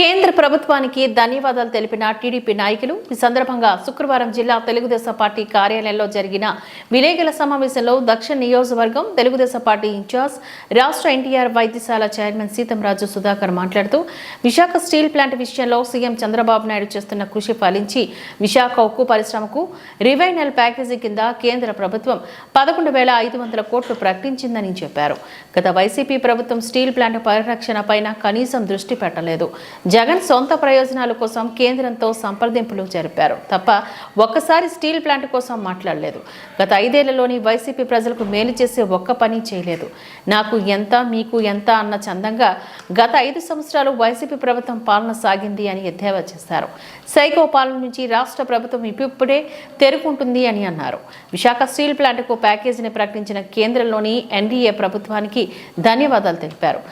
కేంద్ర ప్రభుత్వానికి ధన్యవాదాలు తెలిపిన టీడీపీ నాయకులు ఈ సందర్భంగా శుక్రవారం జిల్లా తెలుగుదేశం పార్టీ కార్యాలయంలో జరిగిన విలేకరుల సమావేశంలో దక్షిణ నియోజకవర్గం తెలుగుదేశం పార్టీ ఇన్ఛార్జ్ రాష్ట్ర ఎన్టీఆర్ వైద్యశాల చైర్మన్ సీతంరాజు సుధాకర్ మాట్లాడుతూ విశాఖ స్టీల్ ప్లాంట్ విషయంలో సీఎం చంద్రబాబు నాయుడు చేస్తున్న కృషి ఫలించి విశాఖ ఉక్కు పరిశ్రమకు రివైనల్ ప్యాకేజీ కింద కేంద్ర ప్రభుత్వం పదకొండు వేల ఐదు వందల కోట్లు ప్రకటించిందని చెప్పారు. గత వైసీపీ ప్రభుత్వం స్టీల్ ప్లాంట్ పరిరక్షణ పైన కనీసం దృష్టి పెట్టలేదు. జగన్ సొంత ప్రయోజనాల కోసం కేంద్రంతో సంప్రదింపులు జరిపారు. తప్ప ఒక్కసారి స్టీల్ ప్లాంట్ కోసం మాట్లాడలేదు. గత ఐదేళ్ళలోని వైసీపీ ప్రజలకు మేలు చేసే ఒక్క పని చేయలేదు. నాకు ఎంత మీకు ఎంత అన్న చందంగా గత ఐదు సంవత్సరాలు వైసీపీ ప్రభుత్వం పాలన సాగింది అని ఎద్దేవా చేశారు. సైకో పాలన నుంచి రాష్ట్ర ప్రభుత్వం ఇప్పుడే తెరుకుంటుంది అని అన్నారు. విశాఖ స్టీల్ ప్లాంట్కు ప్యాకేజీని ప్రకటించిన కేంద్రంలోని ఎన్డీఏ ప్రభుత్వానికి ధన్యవాదాలు తెలిపారు.